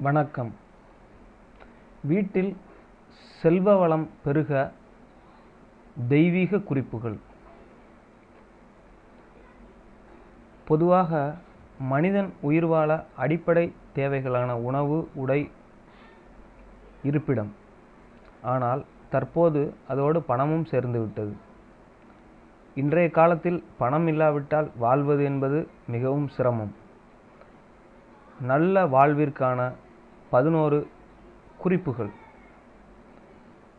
வணக்கம். வீட்டில் செல்வ வளம் பெருக தெய்வீக குறிப்புகள். பொதுவாக மனிதன் உயிர் வாழ அடிப்படை தேவைகளான உணவு உடை இருப்பிடம். ஆனால் தற்போது அதோடு பணமும் சேர்ந்துவிட்டது இன்றைய காலத்தில் பணம் இல்லாவிட்டால் வாழ்வது என்பது மிகவும் சிரமம். நல்ல வாழ்விற்கான பதினோரு குறிப்புகள்.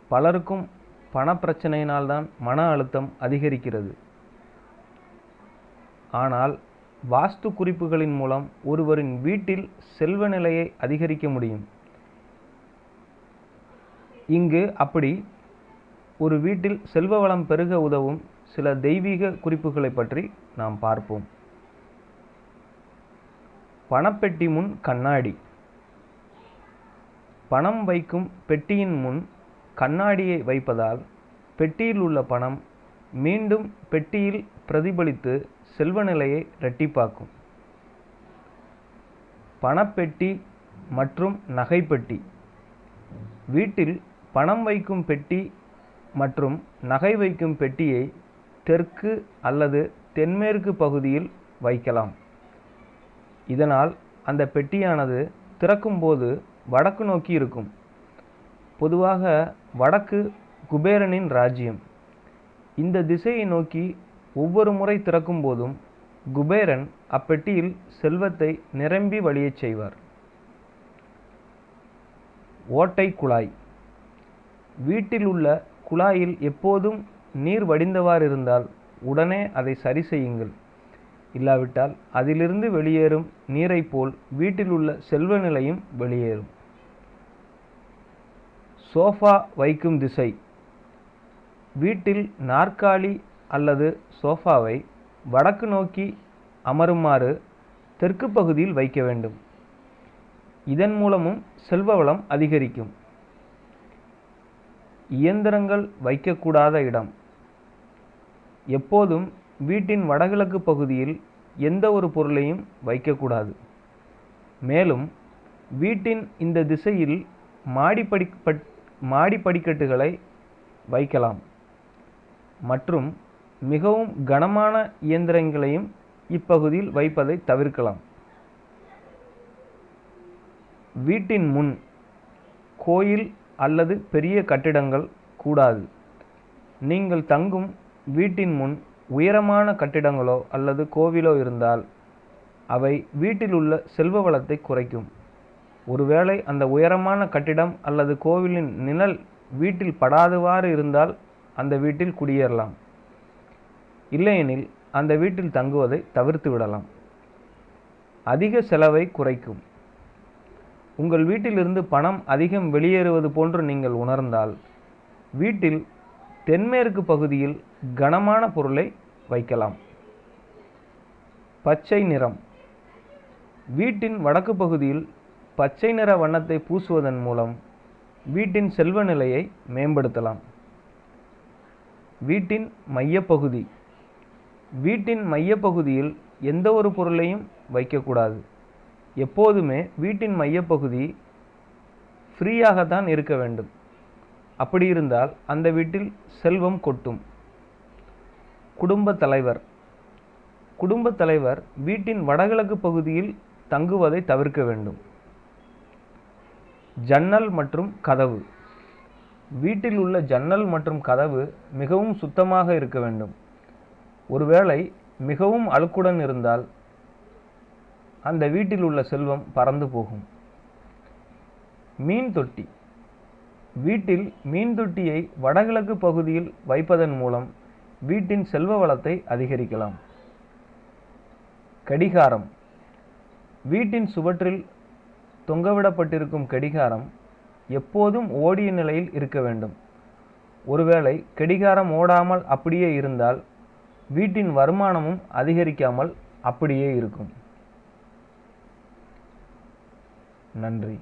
பலருக்கும் பணப்பிரச்சனையினால்தான் மன அழுத்தம் அதிகரிக்கிறது. ஆனால் வாஸ்து குறிப்புகளின் மூலம் ஒருவரின் வீட்டில் செல்வ நிலையை அதிகரிக்க முடியும். இங்கு அப்படி ஒரு வீட்டில் செல்வ வளம் பெருக உதவும் சில தெய்வீக குறிப்புகளை பற்றி நாம் பார்ப்போம். பணப்பெட்டி முன் கண்ணாடி. பணம் வைக்கும் பெட்டியின் முன் கண்ணாடியை வைப்பதால் பெட்டியில் உள்ள பணம் மீண்டும் பெட்டியில் பிரதிபலித்து செல்வ நிலையை இரட்டிப்பாக்கும். பணப்பெட்டி மற்றும் நகைப்பெட்டி. வீட்டில் பணம் வைக்கும் பெட்டி மற்றும் நகை வைக்கும் பெட்டியை தெற்கு அல்லது தென்மேற்கு பகுதியில் வைக்கலாம். இதனால் அந்த பெட்டியானது திறக்கும்போது வடக்கு நோக்கி இருக்கும். பொதுவாக வடக்கு குபேரனின் ராஜ்யம். இந்த திசையை நோக்கி ஒவ்வொரு முறை திறக்கும் போதும் குபேரன் அப்பெட்டியில் செல்வத்தை நிரம்பி வழியச் செய்வார். ஓட்டை குழாய். வீட்டில் உள்ள குழாயில் எப்போதும் நீர் வடிந்தவாறு இருந்தால் உடனே அதை சரி செய்யுங்கள். இல்லாவிட்டால் அதிலிருந்து வெளியேறும் நீரைப் போல் வீட்டில் உள்ள செல்வ நிலையும் வெளியேறும். சோஃபா வைக்கும் திசை. வீட்டில் நாற்காலி அல்லது சோஃபாவை வடக்கு நோக்கி அமருமாறு தெற்கு பகுதியில் வைக்க வேண்டும். இதன் மூலமும் செல்வ வளம் அதிகரிக்கும். இயந்திரங்கள் வைக்கக்கூடாத இடம். எப்போதும் வீட்டின் வடகிழக்கு பகுதியில் எந்த ஒரு பொருளையும் வைக்கக்கூடாது. மேலும் வீட்டின் இந்த திசையில் மாடிப்படி மாடி படிக்கட்டுகளை வைக்கலாம். மற்றும் மிகவும் கனமான இயந்திரங்களையும் இப்பகுதியில் வைப்பதை தவிர்க்கலாம். வீட்டின் முன் கோயில் அல்லது பெரிய கட்டிடங்கள் கூடாது. நீங்கள் தங்கும் வீட்டின் முன் உயரமான கட்டிடங்களோ அல்லது கோவிலோ இருந்தால் அவை வீட்டில் உள்ள செல்வ வளத்தை குறைக்கும். ஒருவேளை அந்த உயரமான கட்டிடம் அல்லது கோவிலின் நிழல் வீட்டில் படாதவாறு இருந்தால் அந்த வீட்டில் குடியேறலாம். இல்லையெனில் அந்த வீட்டில் தங்குவதை தவிர்த்து விடலாம். அதிக செலவை குறைக்கும். உங்கள் வீட்டிலிருந்து பணம் அதிகம் வெளியேறுவது போன்று நீங்கள் உணர்ந்தால் வீட்டில் தென்மேற்கு பகுதியில் கனமான பொருளை வைக்கலாம். பச்சை நிறம். வீட்டின் வடக்கு பகுதியில் பச்சை நிற வண்ணத்தை பூசுவதன் மூலம் வீட்டின் செல்வ நிலையை மேம்படுத்தலாம். வீட்டின் மையப்பகுதி. வீட்டின் மையப்பகுதியில் எந்த ஒரு பொருளையும் வைக்கக்கூடாது. எப்போதுமே வீட்டின் மையப்பகுதி ஃப்ரீயாகத்தான் இருக்க வேண்டும். அப்படி இருந்தால் அந்த வீட்டில் செல்வம் கொட்டும். குடும்ப தலைவர். குடும்ப தலைவர் வீட்டின் வடகிழக்கு பகுதியில் தங்குவதை தவிர்க்க வேண்டும். ஜன்னல் மற்றும் கதவு. வீட்டில் உள்ள ஜன்னல் மற்றும் கதவு மிகவும் சுத்தமாக இருக்க வேண்டும். ஒருவேளை மிகவும் அழுக்குடன் இருந்தால் அந்த வீட்டில் உள்ள செல்வம் பறந்து போகும். மீன் தொட்டி. வீட்டில் மீன் தொட்டியை வடகிழக்கு பகுதியில் வைப்பதன் மூலம் வீட்டின் செல்வ வளத்தை அதிகரிக்கலாம். கடிகாரம். வீட்டின் சுவற்றில் தொங்கவிடப்பட்டிருக்கும் கடிகாரம் எப்போதும் ஓடிய நிலையில் இருக்க வேண்டும். ஒருவேளை கடிகாரம் ஓடாமல் அப்படியே இருந்தால் வீட்டின் வருமானமும் அதிகரிக்காமல் அப்படியே இருக்கும். நன்றி.